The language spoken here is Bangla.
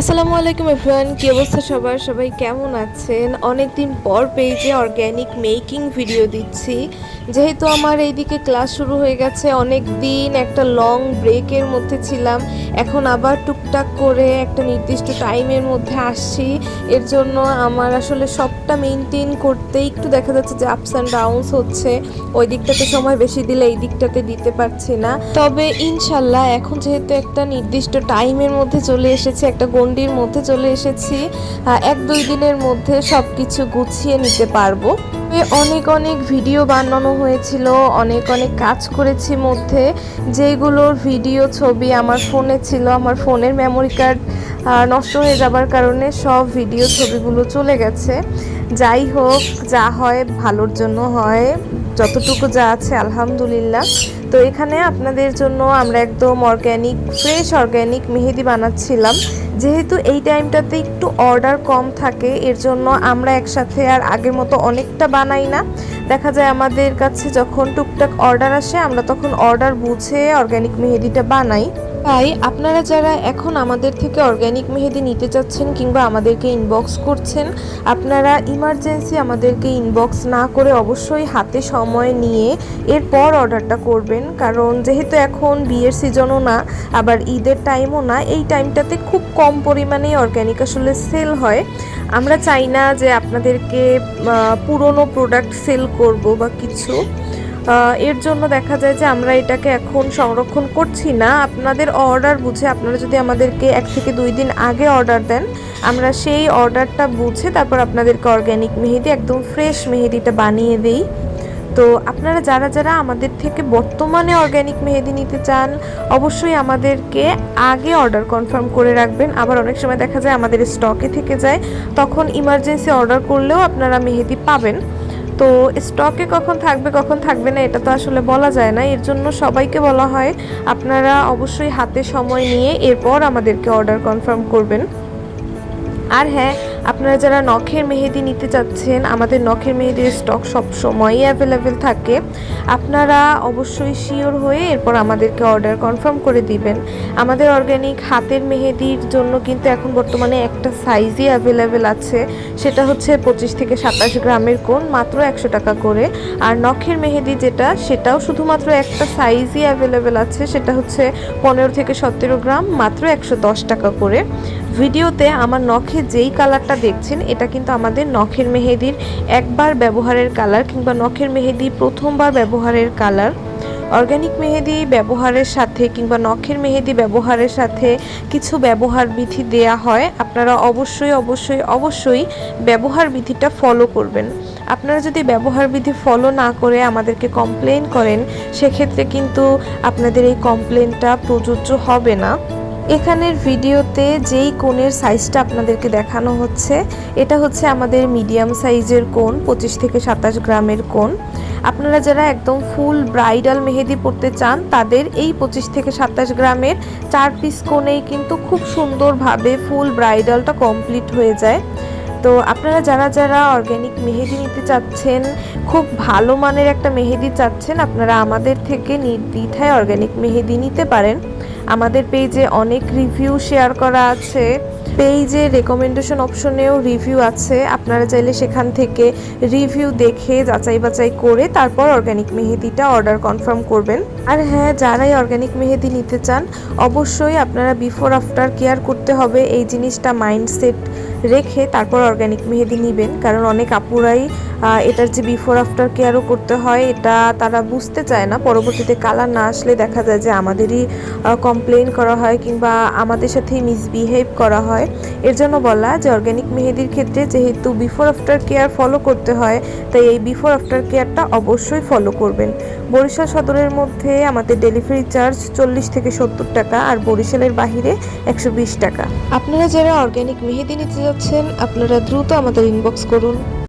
আসসালামু আলাইকুম, এভরিওয়ান। কি অবস্থা সবার? সবাই কেমন আছেন? অনেক দিন পর পেজে অর্গ্যানিক মেকিং ভিডিও দিচ্ছি। যেহেতু আমার এইদিকে ক্লাস শুরু হয়ে গেছে অনেক দিন একটা লং ব্রেকের মধ্যে ছিলাম। এখন আবার টুকটাক করে একটা নির্দিষ্ট টাইমের মধ্যে আসছি। এর জন্য আমার আসলে সবটা মেনটেন করতে একটু দেখা যাচ্ছে যে আপস অ্যান্ড ডাউনস হচ্ছে। ওই দিকটাতে সময় বেশি দিলে এই দিকটাতে দিতে পারছি না। তবে ইনশাল্লাহ, এখন যেহেতু একটা নির্দিষ্ট টাইমের মধ্যে চলে এসেছে, একটা গণ্ডির মধ্যে চলে এসেছি। এক দুই দিনের মধ্যে সব কিছু গুছিয়ে নিতে পারব। অনেক অনেক ভিডিও বানানো হয়েছিল, অনেক অনেক কাজ করেছি মধ্যে। যেগুলোর ভিডিও ছবি আমার ফোনে ছিল, আমার ফোনের মেমোরি কার্ড নষ্ট হয়ে যাবার কারণে সব ভিডিও ছবিগুলো চলে গেছে। যাই হোক, যা হয় ভালোর জন্য হয়। যতটুকু যা আছে, আলহামদুলিল্লাহ। তো এখানে আপনাদের জন্য আমরা একদম অর্গ্যানিক ফ্রেশ অর্গ্যানিক মেহেদি বানাচ্ছিলাম। যেহেতু এই টাইমটাতে একটু অর্ডার কম থাকে, এর জন্য আমরা একসাথে আর আগের মতো অনেকটা বানাই না। দেখা যায় আমাদের কাছে যখন টুকটাক অর্ডার আসে, আমরা তখন অর্ডার বুঝে অর্গ্যানিক মেহেদিটা বানাই। তাই আপনারা যারা এখন আমাদের থেকে অর্গ্যানিক মেহেদি নিতে চাচ্ছেন কিংবা আমাদেরকে ইনবক্স করছেন, আপনারা ইমার্জেন্সি আমাদেরকে ইনবক্স না করে অবশ্যই হাতে সময় নিয়ে এরপর অর্ডারটা করবেন। কারণ যেহেতু এখন বিয়ের সিজনও না, আবার ঈদের টাইমও না, এই টাইমটাতে খুব কম পরিমাণে অর্গ্যানিক আসলে সেল হয়। আমরা চাই না যে আপনাদেরকে পুরনো প্রোডাক্ট সেল করব বা কিছু। এর জন্য দেখা যায় যে আমরা এটাকে এখন সংরক্ষণ করছি না। আপনাদের অর্ডার বুঝে আপনারা যদি আমাদেরকে এক থেকে দুই দিন আগে অর্ডার দেন, আমরা সেই অর্ডারটা বুঝে তারপর আপনাদেরকে অর্গ্যানিক মেহেদি, একদম ফ্রেশ মেহেদিটা বানিয়ে দিই। তো আপনারা যারা যারা আমাদের থেকে বর্তমানে অর্গ্যানিক মেহেদি নিতে চান, অবশ্যই আমাদেরকে আগে অর্ডার কনফার্ম করে রাখবেন। আবার অনেক সময় দেখা যায় আমাদের স্টকে থেকে যায়, তখন ইমার্জেন্সি অর্ডার করলেও আপনারা মেহেদি পাবেন। তো স্টকে কখন থাকবে কখন থাকবে না, এটা তো আসলে বলা যায় না। এর জন্য সবাইকে বলা হয়, আপনারা অবশ্যই হাতে সময় নিয়ে এরপর আমাদেরকে অর্ডার কনফার্ম করবেন। আর হ্যাঁ আপনারা যারা নখের মেহেদি নিতে চাচ্ছেন, আমাদের নখের মেহেদির স্টক সব সময়ই অ্যাভেলেবেল থাকে। আপনারা অবশ্যই শিওর হয়ে এরপর আমাদেরকে অর্ডার কনফার্ম করে দিবেন। আমাদের অর্গ্যানিক হাতের মেহেদির জন্য কিন্তু এখন বর্তমানে একটা সাইজই অ্যাভেলেবেল আছে। সেটা হচ্ছে পঁচিশ থেকে সাতাশ গ্রামের কোন মাত্র একশো টাকা করে। আর নখের মেহেদি যেটা, সেটাও শুধুমাত্র একটা সাইজই অ্যাভেলেবেল আছে। সেটা হচ্ছে পনেরো থেকে সতেরো গ্রাম, মাত্র একশো দশ টাকা করে। ভিডিওতে আমার নখে যেই কালারটা দেখছেন, এটা কিন্তু আমাদের নখের মেহেদির একবার ব্যবহারের কালার কিংবা নখের মেহেদি প্রথমবার ব্যবহারের কালার। অর্গানিক মেহেদি ব্যবহারের সাথে কিংবা নখের মেহেদি ব্যবহারের সাথে কিছু ব্যবহার বিধি দেয়া হয়। আপনারা অবশ্যই অবশ্যই অবশ্যই ব্যবহার বিধিটা ফলো করবেন। আপনারা যদি ব্যবহার বিধি ফলো না করে আমাদেরকে কমপ্লেন করেন, সেক্ষেত্রে কিন্তু আপনাদের এই কমপ্লেনটা প্রযোজ্য হবে না। এখানের ভিডিওতে যেই কোণের সাইজটা আপনাদেরকে দেখানো হচ্ছে, এটা হচ্ছে আমাদের মিডিয়াম সাইজের কোণ, পঁচিশ থেকে সাতাশ গ্রামের কোণ। আপনারা যারা একদম ফুল ব্রাইডাল মেহেদি পরতে চান, তাদের এই পঁচিশ থেকে সাতাশ গ্রামের চার পিস কোণেই কিন্তু খুব সুন্দরভাবে ফুল ব্রাইডালটা কমপ্লিট হয়ে যায়। তো আপনারা যারা যারা অর্গ্যানিক মেহেদি নিতে চাচ্ছেন, খুব ভালো মানের একটা মেহেদি চাচ্ছেন, আপনারা আমাদের থেকে নির্দ্বিধায় অর্গ্যানিক মেহেদি নিতে পারেন। আমাদের পেজে অনেক রিভিউ শেয়ার করা আছে। পেজে রেকমেন্ডেশন অপশনেও রিভিউ আছে। আপনারা চাইলে সেখান থেকে রিভিউ দেখে যাচাই বাছাই করে তারপর অর্গ্যানিক মেহেদিটা অর্ডার কনফার্ম করবেন। আর হ্যাঁ যারাই অর্গ্যানিক মেহেদি নিতে চান, অবশ্যই আপনারা বিফোর আফটার কেয়ার করতে হবে। এই জিনিসটা মাইন্ডসেট রেখে তারপর অর্গ্যানিক মেহেদি নেবেন। কারণ অনেক আপুরাই এটার যে বিফোর আফটার কেয়ারও করতে হয়, এটা তারা বুঝতে চায় না। পরবর্তীতে কালার না আসলে দেখা যায় যে আমাদেরই কমপ্লেন করা হয় কিংবা আমাদের সাথেই মিসবিহেভ করা হয়। এর জন্য বলা যে অর্গ্যানিক মেহেদির ক্ষেত্রে যেহেতু বিফোর আফটার কেয়ার ফলো করতে হয়, তাই এই বিফোর আফটার কেয়ারটা অবশ্যই ফলো করবেন। বরিশাল সদরের মধ্যে আমাদের ডেলিভারি চার্জ চল্লিশ থেকে সত্তর টাকা আর বরিশালের বাহিরে একশো বিশ টাকা। আপনারা যারা অর্গ্যানিক মেহেদি নিতে যাচ্ছেন, আপনারা দ্রুত আমাদের ইনবক্স করুন।